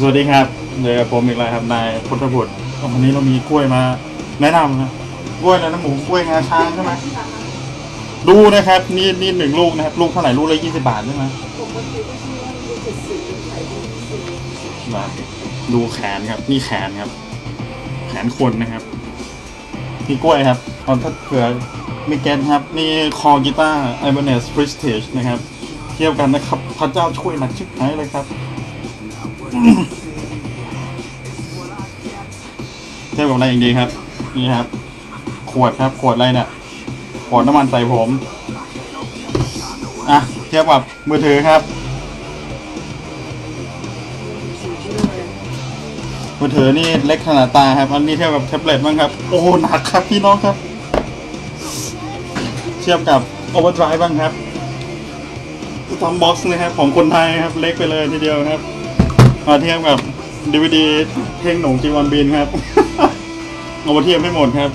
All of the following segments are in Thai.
สวัสดีครับเจอกับผมอีกแล้วครับนายพุทธบุตรวันนี้เรามีกล้วยมา แนะนำนะกล้วยอะไรนะหมูกล้วยงาช้างใช่ไหมดูนะครับ นี่นี่หนึ่งลูกนะครับ ลูกเท่าไหร่ลูกละยี่สิบาทใช่ไหมปกติก็คือว่ามีเจ็ดสิบเป็นไข่ดีสิบแบบดูแขนครับ นี่แขนครับ แขนคนนะครับนี่กล้วยครับเอาถ้าเผื่อไม่เก็ตครับ นี่คอกีตาร์ Ibanez Prestige นะครับ เทียบกันนะครับ พระเจ้าช่วยหนักชิบหายเลยครับ เทียบกับอะไรอย่างดีครับ นี่ครับ ขวดครับ ขวดอะไรเนี่ย ขวดน้ำมันใส่ผม อะ เทียบกับมือถือครับ มือถือนี่เล็กขนาดตาครับ อันนี้เทียบกับแท็บเล็ตบ้างครับ โอ้หนักครับพี่น้องครับ เทียบกับ Overdrive บ้างครับทอมบ็อกซ์นะครับ ของคนไทยครับ เล็กไปเลยทีเดียวครับ มาเทียบกับ DVD เพลงหนงจีวอนบินครับเอามาเทียบให้หมดครับ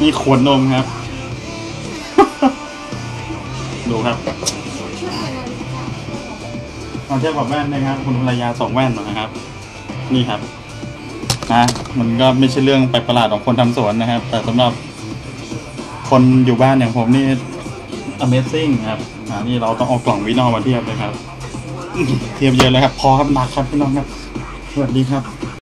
นี่ขวดนมครับ ดูครับมาเทียบกับแว่นนะครับ คุณภรรยาสองแว่นนะครับ นี่ครับนะมันก็ไม่ใช่เรื่องแปลกประหลาดของคนทำสวนนะครับ แต่สำหรับคนอยู่บ้านอย่างผมนี่ Amazing ครับนี่เราต้องเอากล่องวินอลมาเทียบเลยครับ เตรียมเยอะเลยครับ พอครับหนักครับพี่น้องครับ สวัสดีครับ